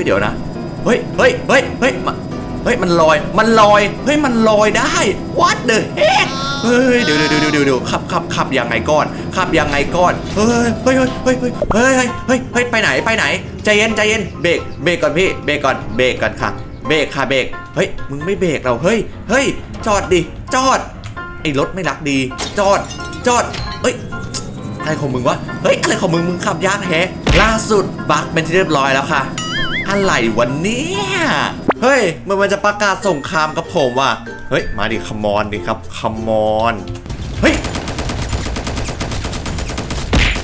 ฮ้ยเดี๋ยวนะเฮ้ยเฮ้ยเฮ้ยเฮ้ยเฮ้ยมันลอยมันลอยเฮ้ยมันลอยได้ what the heck เฮ้ยเดี๋ยวเดี๋ยวเดี๋ยวเดี๋ยวขับขับขับยังไงก้อนขับยังไงก้อนเฮ้ยเฮ้ยเฮ้ยเฮ้ยเฮ้ยเฮ้ยเฮ้ยไปไหนไปไหนใจเย็นใจเย็นเบรกเบรกก่อนพี่เบรกก่อนเบรกก่อนค่ะเบรกค่ะเบรกเฮ้ยมึงไม่เบรกเราเฮ้ยเฮ้ยจอดดิจอดไอ้รถไม่รักดี จอดจอดเฮ้ยอะไรของมึงวะเฮ้ยอะไรของมึงมึงขับยากแฮะล่าสุดบักเป็นที่เรียบร้อยแล้วค่ะ อะไรวันนี้เฮ้ยมันมันจะประกาศสงครามกับผมว่ะเฮ้ยมาดิคมอนดิครับคมอนเฮ้ย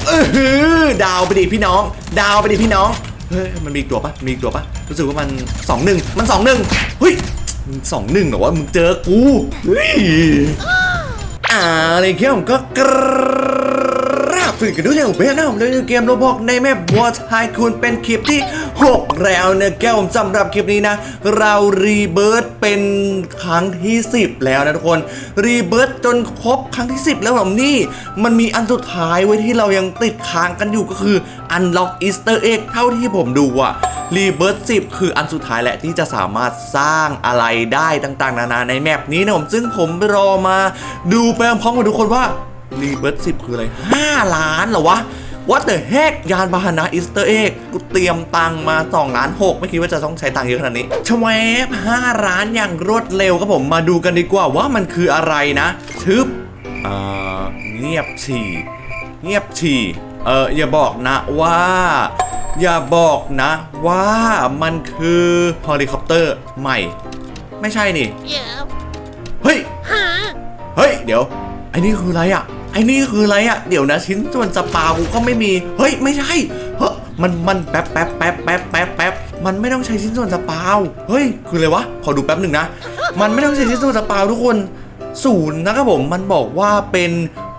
เออหือดาวไปดิพี่น้อง ดาวไปดิพี่น้องเฮ้ยมันมีตัวปะมีตัวปะรู้สึกว่ามันสองหนึ่งมันสองหนึ่งเฮ้ยมึงสองหนึ่งเหรอวะมึงเจอกูเฮ้ยอ่าในเกมผมก็กราบสวัสดีกันด้วยอย่างเป็นนะผมเล่นเกมโรบอกในแมปบัวทายคุณเป็นคลิปที่ 6 แล้วนะแก้วผมสำหรับคลิปนี้นะ เรารีเบิร์ตเป็นครั้งที่ 10 แล้วนะทุกคน รีเบิร์ตจนครบครั้งที่ 10 แล้วผมนี่ มันมีอันสุดท้ายไว้ที่เรายังติดค้างกันอยู่ก็คือ Unlock Easter Egg เท่าที่ผมดูอะรีเบิร์ต10คืออันสุดท้ายแหละที่จะสามารถสร้างอะไรได้ต่างๆ นานาในแมปนี้นะผมซึ่งผมรอมาดูไปพร้อมกับทุกคนว่า รีเบิร์ต10คืออะไร 5 ล้านเหรอวะ What the heck ยานพาหนะอีสเตอร์เอ็กกูเตรียมตังค์มา2ล้าน6ไม่คิดว่าจะต้องใช้ตังค์เยอะขนาดนี้ชวบ5ล้านอย่างรวดเร็วครับผมมาดูกันดีกว่าว่ามันคืออะไรนะชึบอ่าเงียบฉี่เงียบฉี่เอออย่าบอกนะว่า อย่าบอกนะว่ามันคือเฮลิคอปเตอร์ใหม่ ไม่ใช่นี่ Yeah. เฮ้ย Huh? เฮ้ยเดี๋ยวไอ้นี่คืออะไรอะไอ้นี่คืออะไรอะเดี๋ยวนะชิ้นส่วนสปากูก็ไม่มี เฮ้ยไม่ใช่เฮ้ยมันมันแป๊บแป๊บแป๊บแป๊บแป๊บแป๊บมันไม่ต้องใช้ชิ้นส่วนสปาเฮ้ยคืออะไรวะขอดูแป๊บหนึ่งนะ มันไม่ต้องใช้ชิ้นส่วนสปาทุกคนศูนย์นะครับผมมันบอกว่าเป็น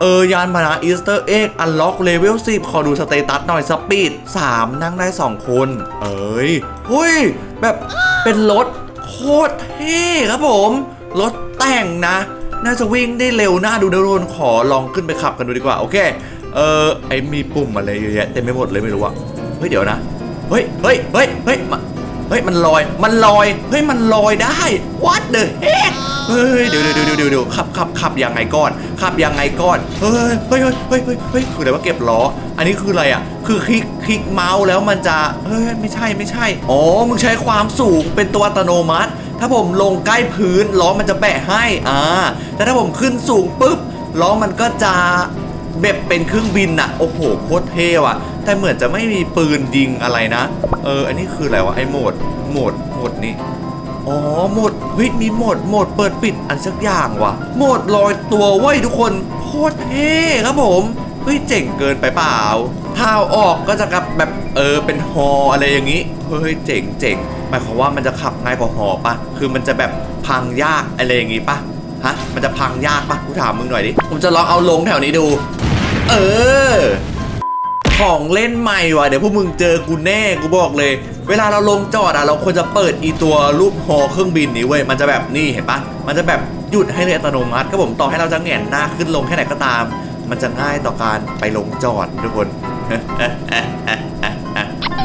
เออยานพาหนะอีสเตอร์เอ็กอันล็อกเลเวล10 ขอดูสเตตัสหน่อยสปีด 3 นั่งได้ 2 คน เอ้ยเฮ้ย แบบเป็นรถโคตรเท่ครับผม รถแต่งนะ น่าจะวิ่งได้เร็วน่าดูนะทุกคนขอลองขึ้นไปขับกันดูดีกว่าโอเค เออไอมีปุ่มอะไรเยอะแยะเต็มไปหมดเลยไม่รู้อะเฮ้ยเดี๋ยวนะ เฮ้ยเฮ้ยเฮ้ยเฮ้ยมาเฮ้ยมันลอย มันลอย เฮ้ยมันลอยได้ what the heck เฮ้ยเดี๋ยวเดี๋ยวเดี๋ยวเดี๋ยวขับขับขับยังไงก่อนขับยังไงก่อนเฮ้ยเฮ้ยเฮ้ยเฮ้ยเฮ้ยเฮ้ยคืออะไรว่าเก็บล้อ อันนี้คืออะไรอะ คือคลิกคลิกเมาส์แล้วมันจะเฮ้ยไม่ใช่ไม่ใช่ อ๋อมึงใช้ความสูงเป็นตัวอัตโนมัติ ถ้าผมลงใกล้พื้นล้อมันจะแบะให้อ่าแต่ถ้าผมขึ้นสูงปุ๊บล้อมันก็จะแบบเป็นเครื่องบินอะโอ้โหโคตรเท่ว่ะแต่เหมือนจะไม่มีปืนยิงอะไรนะ เออ อันนี้คืออะไรวะไอ้โหมดโหมดโหมดนี้อ๋อโหมดเฮ้ยมีโหมดโหมดเปิดปิดอันสักอย่างว่ะโหมดลอยตัวเว้ทุกคนโคตรเท่ครับผมเฮ้ยเจ๋งเกินไปเปล่า ถ้าออกก็จะกับแบบเออเป็นฮออะไรอย่างนี้เฮ้ยเจ๋งเจ๋งหมายความว่ามันจะขับง่ายกว่าฮอปะคือมันจะแบบพังยากอะไรอย่างงี้ปะฮะมันจะพังยากปะกูถามมึงหน่อยดิผมจะลองเอาลงแถวนี้ดู เออ ของเล่นใหม่ว่ะเดี๋ยวพวกมึงเจอกูแน่กูบอกเลย เวลาเราลงจอดอะเราควรจะเปิดอีตัวรูปฮอเครื่องบินนี้เว้ยมันจะแบบนี่เห็นปะมันจะแบบหยุดให้เลยอัตโนมัติก็ผมต่อให้เราจะแหงนหน้าขึ้นลงแค่ไหนก็ตาม มันจะง่ายต่อการไปลงจอดทุกคน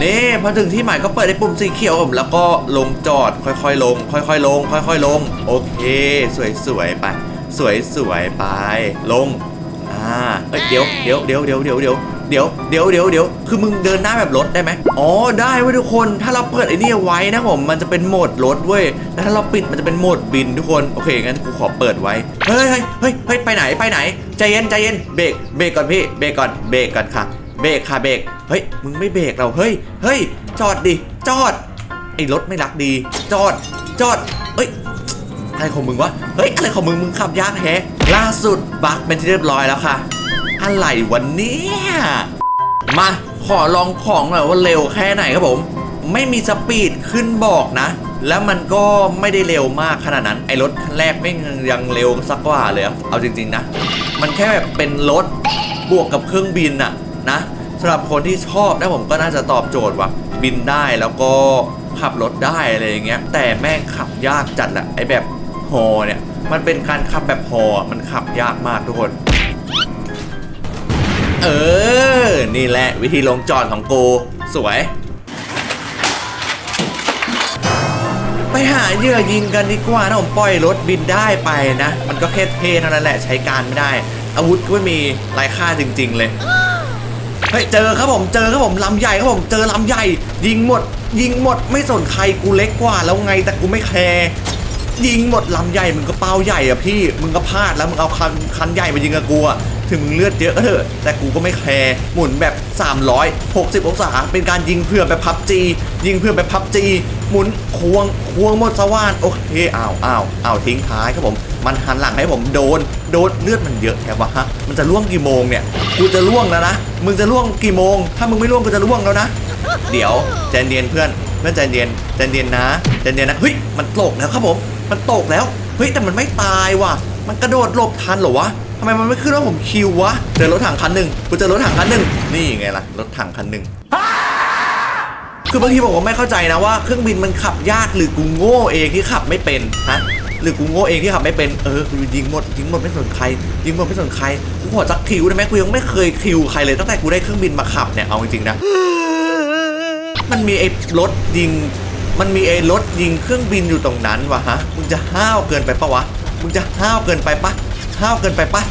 นี่พอถึงที่หมายก็เปิดไอ้ปุ่มสีเขียวผมแล้วก็ลงจอดค่อยๆลง ค่อยๆลง ค่อยๆลง โอเค สวยๆไป สวยๆไป ลงอ่าเดี๋ยวเดี๋ยวเดี๋ยวเดี๋ยวเดี๋ยวเดี๋ยวเดี๋ยวเดี๋ยวเดี๋ยวเดี๋ยวคือมึงเดินหน้าแบบรถได้ไหมอ๋อได้เว้ยทุกคนถ้าเราเปิดไอ้นี่ไว้นะผมมันจะเป็นโหมดรถเว้ยแต่ถ้าเราปิดมันจะเป็นโหมดบินทุกคนโอเคงั้นกูขอเปิดไว้เฮ้ยเฮ้ยเฮ้ยเฮ้ยไปไหนไปไหนใจเย็นใจเย็นเบรกเบรกก่อนพี่เบรกก่อนเบรกก่อนค่ะ เบรกค่ะเบรกเฮ้ยมึงไม่เบรกเราเฮ้ยเฮ้ยจอดดิจอดไอ้รถไม่รักดี จอดจอดเอ้ยอะไรของมึงวะเฮ้ยอะไรของมึงมึงขับยากแฮะล่าสุดบักเป็นที่เรียบร้อยแล้วค่ะ อะไรวันนี้มาขอลองของหน่อยว่าเร็วแค่ไหนครับผม ไม่มีสปีดขึ้นบอกนะ แล้วมันก็ไม่ได้เร็วมากขนาดนั้น ไอ้รถคันแรกไม่ยังเร็วสักกว่าเลย เอาจริง ๆ นะ มันแค่แบบเป็นรถบวกกับเครื่องบินอะ นะสำหรับคนที่ชอบนะผมก็น่าจะตอบโจทย์ว่าบินได้แล้วก็ขับรถได้อะไรอย่างเงี้ยแต่แม่งขับยากจัดอะไอแบบฮอเนี่ยมันเป็นการขับแบบฮอมันขับยากมากทุกคน เออ นี่แหละวิธีลงจอดของกูสวย ไปหาเหยื่อยิงกันดีกว่านะผมปล่อยรถบินได้ไปนะ มันก็แค่เท่เท่านั้นแหละใช้การไม่ได้ อาวุธก็ไม่มีไร้ค่าจริง ๆ เลย เฮ้ยเจอครับผมเจอครับผมลำใหญ่ครับผมเจอลำใหญ่ ยิงหมด ยิงหมดไม่สนใครกูเล็กกว่า แล้วไงแต่กูไม่แคร์ยิงหมดลำใหญ่มึงก็เป้าใหญ่อะพี่มึงก็พลาดแล้วมึงเอาคันคันใหญ่มายิงกับกูอะถึงมึงเลือดเยอะก็เถอะแต่กูก็ไม่แคร์หมุนแบบ 360 องศา เป็นการยิงเพื่อแบบพับจียิงเพื่อแบบพับจีหมุนควงควงหมดสว่านโอเคอ้าวอ้าวอ้าวทิ้งท้ายครับผม มันหันหลังให้ผมโดน โดนเลือดมันเยอะแค่วะฮะ มันจะล่วงกี่โมงเนี่ย กูจะล่วงแล้วนะ มึงจะล่วงกี่โมง ถ้ามึงไม่ล่วงกูจะล่วงแล้วนะ เดี๋ยวใจเย็นเพื่อน เพื่อนใจเย็นใจเย็นนะใจเย็นนะ เฮ้ย มันตกแล้วครับผม มันตกแล้ว เฮ้ย แต่มันไม่ตายว่ะ มันกระโดดหลบทันเหรอวะทำไมมันไม่ขึ้นว่าผมคิววะ เจอรถถังคันหนึ่งกูเจอรถถังคันหนึ่งนี่ไงล่ะ รถถังคันหนึ่งคือบางทีผมก็ไม่เข้าใจนะว่าเครื่องบินมันขับยากหรือกูโง่เองที่ขับไม่เป็นฮะ หรือกูโง่เองที่ขับไม่เป็นเออกูยิงหมดยิงหมดไม่สนใครยิงหมดไม่สนใครกูขอจักคิวได้ไหมกูยังไม่เคยคิวใครเลยตั้งแต่กูได้เครื่องบินมาขับเนี่ยเอาจริงๆนะมันมีไอ้รถยิง มันมีไอ้รถยิงเครื่องบินอยู่ตรงนั้นวะฮะมึงจะห้าวเกินไปปะวะมึงจะห้าวเกินไปปะห้าวเกินไปปะ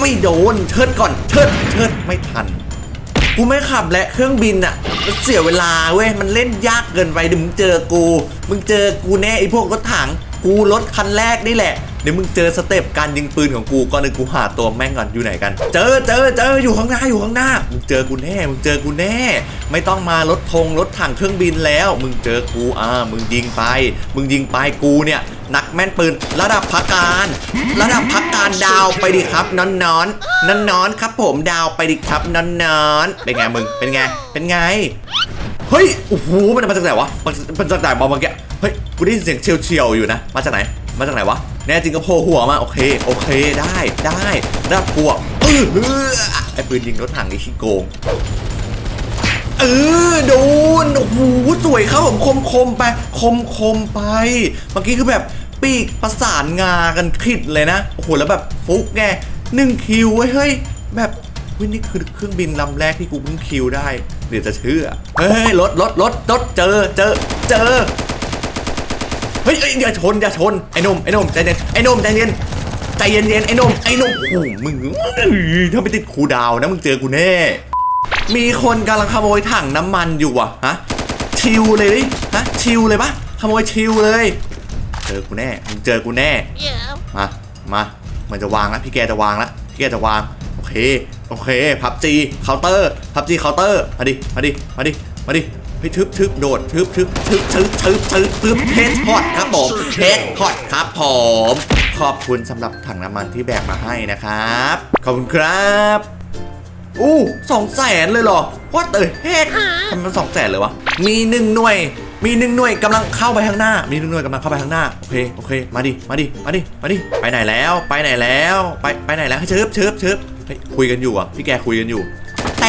ไม่โดนเชิดก่อนเชิดเชิดไม่ทันกูไม่ขับและเครื่องบินอะเสียเวลาเว้ยมันเล่นยากเกินไปเดี๋ยวมึงเจอกู มึงเจอกูแน่ไอ้พวกรถถัง กูรถคันแรกนี่แหละ เดี๋ยวมึงเจอสเต็ปการยิงปืนของกูก่อนหนึ่งกูหาตัวแม่งก่อนอยู่ไหนกัน เจอเจอเจออยู่ข้างหน้าอยู่ข้างหน้า มึงเจอกูแน่ มึงเจอกูแน่ ไม่ต้องมารถธงรถถังเครื่องบินแล้ว มึงเจอกูอ่ามึงยิงไป มึงยิงไปกูเนี่ยนักแม่นปืนระดับพักการ ระดับพักการดาวไปดิครับนอนนอนนอนนอนครับผมดาวไปดิครับนอนนอนเป็นไงมึงเป็นไงเป็นไงเฮ้ยโอ้โหมันมาจากไหนวะมันมันจากไหนบอลเมื่อกี้ เฮ้ยกูได้ยินเสียงเฉียวเฉียวๆอยู่นะ มาจากไหน มาจากไหนวะ แน่จริงก็โผล่หัวมา โอเค โอเค ได้ ได้ได้กลัวเออเออไอ้ปืนยิงรถถังนี่ขี้โกง เออ โดน โอ้โห สวยครับผมคมคมไป คมคมไป เมื่อกี้คือแบบปีกประสานงากันขิดเลยนะ โอ้โห แล้วแบบฟุกไงหนึ่งคิวเฮ้ย แบบวินี่คือเครื่องบินลำแรกที่กูเพิ่งคิวได้ เดี๋ยวจะเชื่อ เฮ้ยรถรถรถรถเจอเจอเจอ ฮ้ยเอ้ยอย่าชนอย่าชนไอ้นมไอ้นมใจเย็นไอ้นมใจเย็นใจเย็นเย็นๆไอ้นมไอ้นมโอ้มึงถ้าไม่ติดครูดาวนะมึงเจอกูแน่ มีคนกำลังขโมยถังน้ำมันอยู่อะฮะชิวเลยดิฮะชิวเลยปะขโมยชิวเลย เจอกูแน่มึงเจอกูแน่มามามันจะวางแล้วพี่แกจะวางแล้วพี่แกจะวางโอเคโอเคพับจีเคาน์เตอร์พับจีเคาน์เตอร์มาดิมาดิมาดิมาดิ เฮ้ยทึบทึบโดดทึบทึบทึบทึบทึบทึบทึบเฮดฮอตครับผมเฮดฮอตครับผม ขอบคุณสำหรับถังน้ำมันที่แบกมาให้นะครับ ขอบคุณครับอู้สองแสนเลยเหรอ What the heck ทำไมมันสองแสนเลยวะ มีหนึ่งหน่วย มีหนึ่งหน่วยกำลังเข้าไปข้างหน้า มีหนึ่งหน่วยกำลังเข้าไปข้างหน้า โอเค โอเค มาดิ มาดิ มาดิ มาดิ ไปไหนแล้ว ไปไหนแล้ว ไป ไปไหนแล้วเชิบเชิบเชิบเฮ้คุยกันอยู่อะ พี่แกคุยกันอยู่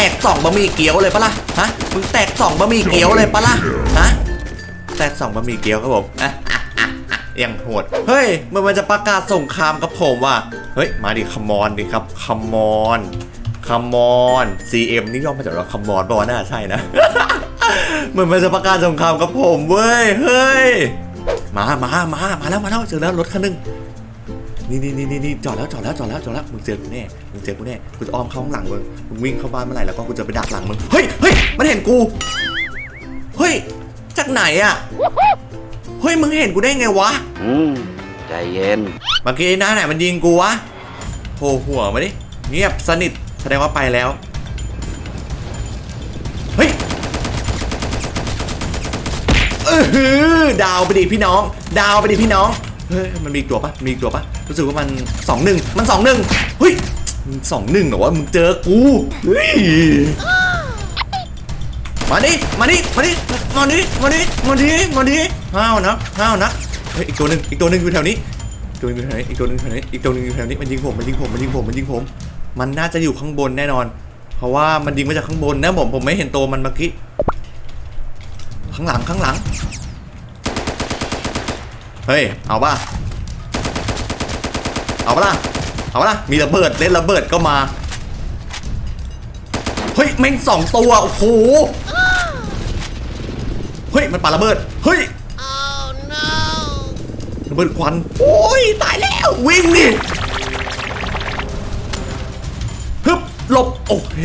กสองบะหมี่เกี๊ยวเลยปะล่ะฮะมึงแตกสองบะหมี่เกี๊ยวเลยปะล่ะฮะแตกสองบะหมี่เกี๊ยวครับผมอะอะอะอะยังโหดเฮ้ยมันมันจะประกาศสงครามกับผมว่ะเฮ้ยมาดิคัมมอนดิครับคัมมอนคัมมอน CM นี่ย่อมาจากว่าคัมมอนป่าวะน่าใช่นะเหมือนมันจะประกาศสงครามกับผมเว้ยเฮ้ยมามามามาแล้วมาแล้วเจอแล้วรถคันหนึง นี่นี่นี่นี่นี่จอดแล้วจอดแล้วจอดแล้วจอดแล้วมึงเจอกูแน่มึงเจอกูแน่กูจะอ้อมเข้าข้างหลังมึงมึงวิ่งเข้าบ้านเมื่อไหร่แล้วก็กูจะไปดักหลังมึงเฮ้ยเฮ้ยมันเห็นกูเฮ้ยจากไหนอะเฮ้ยมึงเห็นกูได้ไงวะอืมใจเย็นเมื่อกี้หน้าไหนมันยิงกูวะโผล่หัวมาดิเงียบสนิทแสดงว่าไปแล้วเฮ้ยเออหือดาวไปดิพี่น้อง ดาวไปดิพี่น้องเฮ้ยมันมีอีกตัวปะมีอีกตัวปะ รู้สึกว่ามันสองหนึ่งมันสองหนึ่งเฮ้ยสองหนึ่งเหรอวะมึงเจอกูเฮ้ยมาดิมาดิมาดิมาดิมาดิมาดิมาดิห้าวนะห้าวนะเฮ้ยอีกตัวหนึ่งอีกตัวหนึ่งอยู่แถวนี้ตัวนึงอยู่แถวนี้อีกตัวหนึงอยู่แถวนี้อีกตัวหนึงอยู่แถวนี้มันยิงผมมันยิงผมมันยิงผมมันยิงผม มันน่าจะอยู่ข้างบนแน่นอน เพราะว่ามันยิงมาจากข้างบนนะผมผมไม่เห็นตัวมันเมื่อกี้ข้างหลังข้างหลังเฮ้ยเอาป่ะ เอาป่ะล่ะเอาป่ะล่ะมีระเบิดเล่นระเบิดก็มา เฮ้ยแม่งสองตัวโอ้โหเฮ้ยมันปาระเบิดเฮ้ย Oh no. บิดควันโอ้ยตายแล้ววิ่งดิฮึบหลบโอเค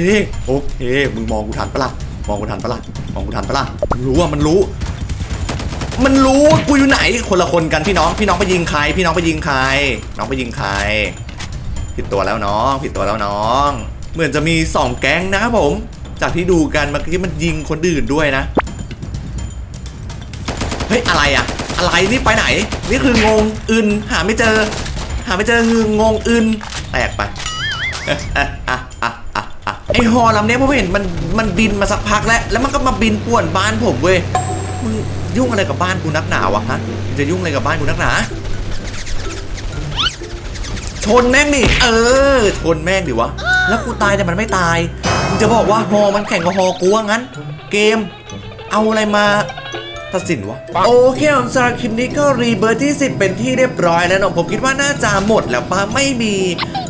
โอเคมึงมองกูทันปะล่ะมองกูทันปะล่ะมองกูทันปะล่ะมันรู้ว่ามันรู้ มันรู้ว่ากูอยู่ไหนคนละคนกันพี่น้องพี่น้องไปยิงใคร พี่น้องไปยิงใคร น้องไปยิงใคร ผิดตัวแล้วน้อง ผิดตัวแล้วน้อง เหมือนจะมีสองแก๊งนะครับผม จากที่ดูกันเมื่อกี้มันยิงคนอื่นด้วยนะเฮ้ยอะไรอะอะไรนี่ไปไหน นี่คืองงอึนหาไม่เจอ หาไม่เจอคืองงอึนแตกไปไอฮอลำเนี้ยผมเห็นมันมันบินมาสักพักแล้ว แล้วมันก็มาบินป่วนบ้านผมเว้ยมึง ยุ่งอะไรกับบ้านกูนักหนาวะฮะมึงจะยุ่งอะไรกับบ้านกูนักหนา ชนแม่งดิเออ ชนแม่งดิวะ แล้วกูตายแต่มันไม่ตายมึงจะบอกว่าฮอมันแข่งกับฮอกูว่างั้น เกม เอาอะไรมาตัดสินวะโอเคผมสำหรับคลิปนี้ก็รีเบิร์ที่ 10 เป็นที่เรียบร้อยแล้วเนอะผมคิดว่าน่าจะหมดแล้วปะไม่มี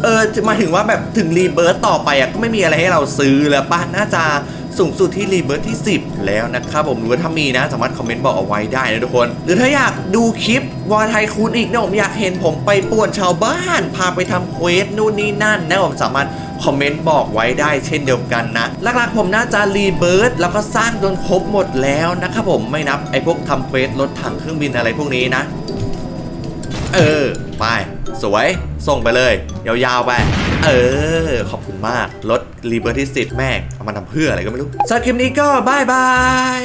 เออจะมาถึงว่าแบบถึงรีเบิร์ตต่อไปอะก็ไม่มีอะไรให้เราซื้อแล้วปะน่าจะ สูงสุดที่รีเบิร์ตที่ 10 แล้วนะครับผมหรือว่าถ้ามีนะสามารถคอมเมนต์บอกเอาไว้ได้นะทุกคน หรือถ้าอยากดูคลิปวอไทยคูณอีกนะผมอยากเห็นผมไปป่วนชาวบ้าน พาไปทำเควสนู่นนี่นั่นนะผมสามารถคอมเมนต์บอกไว้ได้เช่นเดียวกันนะ หลักๆผมน่าจะรีเบิร์ตแล้วก็สร้างจนครบหมดแล้วนะครับผมไม่นับไอ้พวกทำเควสรถถังเครื่องบินอะไรพวกนี้นะ เออ ไป สวย ส่งไปเลย ยาวๆไป เออ ขอบคุณมาก รถ รีเบิร์ตที่สิแม่งเอามาทำเพื่ออะไรก็ไม่รู้สำหรับคลิปนี้ก็บายบาย